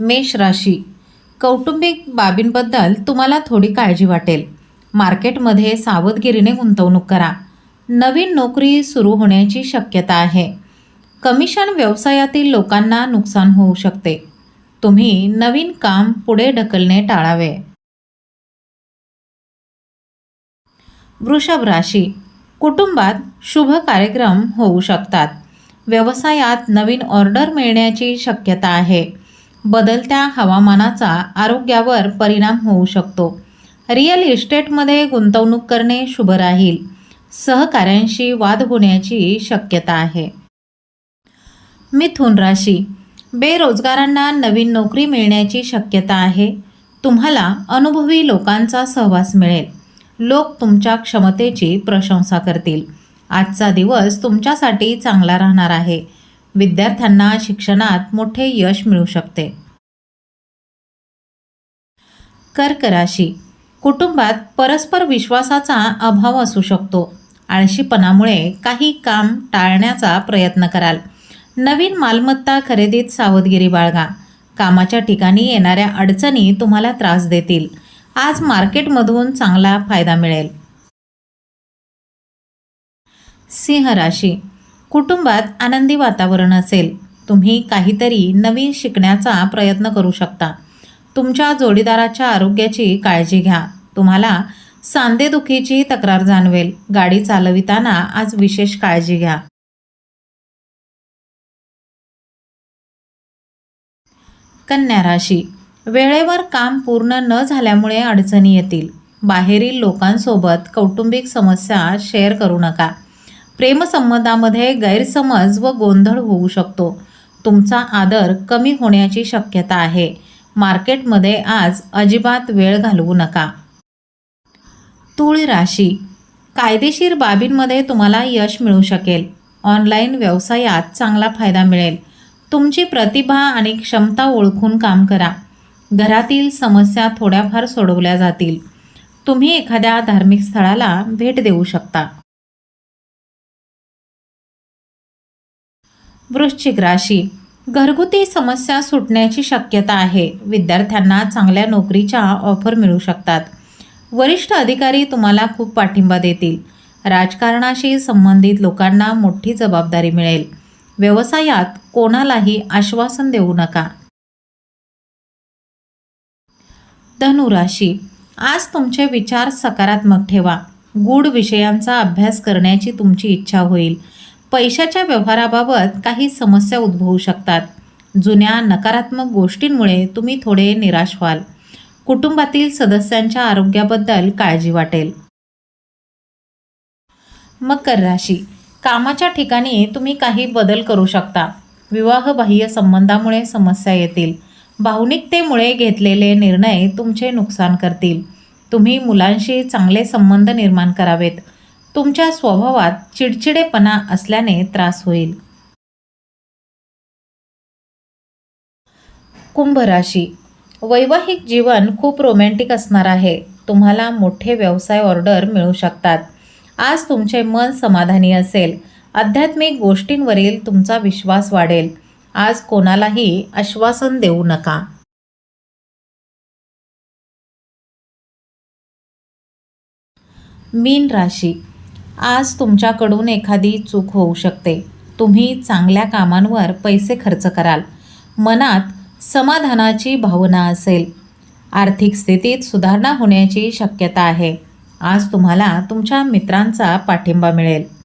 मेष राशी. कौटुंबिक बाबींबद्दल तुम्हाला थोडी काळजी वाटेल. मार्केटमध्ये सावधगिरीने गुंतवणूक करा. नवीन नोकरी सुरू होण्याची शक्यता आहे. कमिशन व्यवसायातील लोकांना नुकसान होऊ शकते. तुम्ही नवीन काम पुढे ढकलणे टाळावे. वृषभ राशी. कुटुंबात शुभ कार्यक्रम होऊ शकतात. व्यवसायात नवीन ऑर्डर मिळण्याची शक्यता आहे. बदलत्या हवामानाचा आरोग्यावर परिणाम होऊ शकतो. रिअल इस्टेटमध्ये गुंतवणूक करणे शुभ राहील. सहकाऱ्यांशी वाद होण्याची शक्यता आहे. मिथुन राशी. बेरोजगारांना नवीन नोकरी मिळण्याची शक्यता आहे. तुम्हाला अनुभवी लोकांचा सहवास मिळेल. लोक तुमच्या क्षमतेची प्रशंसा करतील. आजचा दिवस तुमच्यासाठी चांगला राहणार आहे. विद्यार्थ्यांना शिक्षणात मोठे यश मिळू शकते. कर्क राशी. कुटुंबात परस्पर विश्वासाचा अभाव असू शकतो. आळशीपणामुळे काही काम टाळण्याचा प्रयत्न कराल. नवीन मालमत्ता खरेदीत सावधगिरी बाळगा. कामाच्या ठिकाणी येणाऱ्या अडचणी तुम्हाला त्रास देतील. आज मार्केटमधून चांगला फायदा मिळेल. सिंह राशी. कुटुंबात आनंदी वातावरण असेल. तुम्ही काहीतरी नवीन शिकण्याचा प्रयत्न करू शकता. तुमच्या जोडीदाराच्या आरोग्याची काळजी घ्या. तुम्हाला सांधेदुखीची तक्रार जाणवेल. गाडी चालविताना आज विशेष काळजी घ्या. कन्या राशी. वेळेवर काम पूर्ण न झाल्यामुळे अडचणी येतील. बाहेरील लोकांसोबत कौटुंबिक समस्या शेअर करू नका. प्रेमसंबंधामध्ये गैरसमज व गोंधळ होऊ शकतो. तुमचा आदर कमी होण्याची शक्यता आहे. मार्केटमध्ये आज अजिबात वेळ घालवू नका. तूळ राशी. कायदेशीर बाबींमध्ये तुम्हाला यश मिळू शकेल. ऑनलाईन व्यवसायात चांगला फायदा मिळेल. तुमची प्रतिभा आणि क्षमता ओळखून काम करा. घरातील समस्या थोड्याफार सोडवल्या जातील. तुम्ही एखाद्या धार्मिक स्थळाला भेट देऊ शकता. वृश्चिक राशी. घरगुती समस्या सुटण्याची शक्यता आहे. विद्यार्थ्यांना चांगल्या नोकरीच्या ऑफर मिळू शकतात. वरिष्ठ अधिकारी तुम्हाला खूप पाठिंबा देतील. राजकारणाशी संबंधित लोकांना मोठी जबाबदारी मिळेल. व्यवसायात कोणालाही आश्वासन देऊ नका. धनुराशी आज तुमचे विचार सकारात्मक ठेवा. गूढ विषयांचा अभ्यास करण्याची तुमची इच्छा होईल. पैशाच्या व्यवहाराबाबत काही समस्या उद्भवू शकतात. जुन्या नकारात्मक गोष्टींमुळे तुम्ही थोडे निराश व्हाल. कुटुंबातील सदस्यांच्या आरोग्याबद्दल काळजी वाटेल. मकर राशी. कामाच्या ठिकाणी तुम्ही काही बदल करू शकता. विवाहबाह्य संबंधामुळे समस्या येतील. भावनिकतेमुळे घेतलेले निर्णय तुमचे नुकसान करतील. तुम्ही मुलांशी चांगले संबंध निर्माण करावेत. तुमच्या स्वभावात चिडचिडेपणा असल्याने त्रास होईल. कुंभ राशी वैवाहिक जीवन खूप रोमॅन्टिक असणार आहे. तुम्हाला मोठे व्यवसाय ऑर्डर मिळू शकतात. आज तुमचे मन समाधानी असेल. आध्यात्मिक गोष्टींवरील तुमचा विश्वास वाढेल. आज कोणालाही आश्वासन देऊ नका. मीन राशी. आज तुमच्याकडून एखादी चूक होऊ शकते. तुम्ही चांगल्या कामांवर पैसे खर्च कराल. मनात समाधानाची भावना असेल. आर्थिक स्थितीत सुधारणा होण्याची शक्यता आहे. आज तुम्हाला तुमच्या मित्रांचा पाठिंबा मिळेल.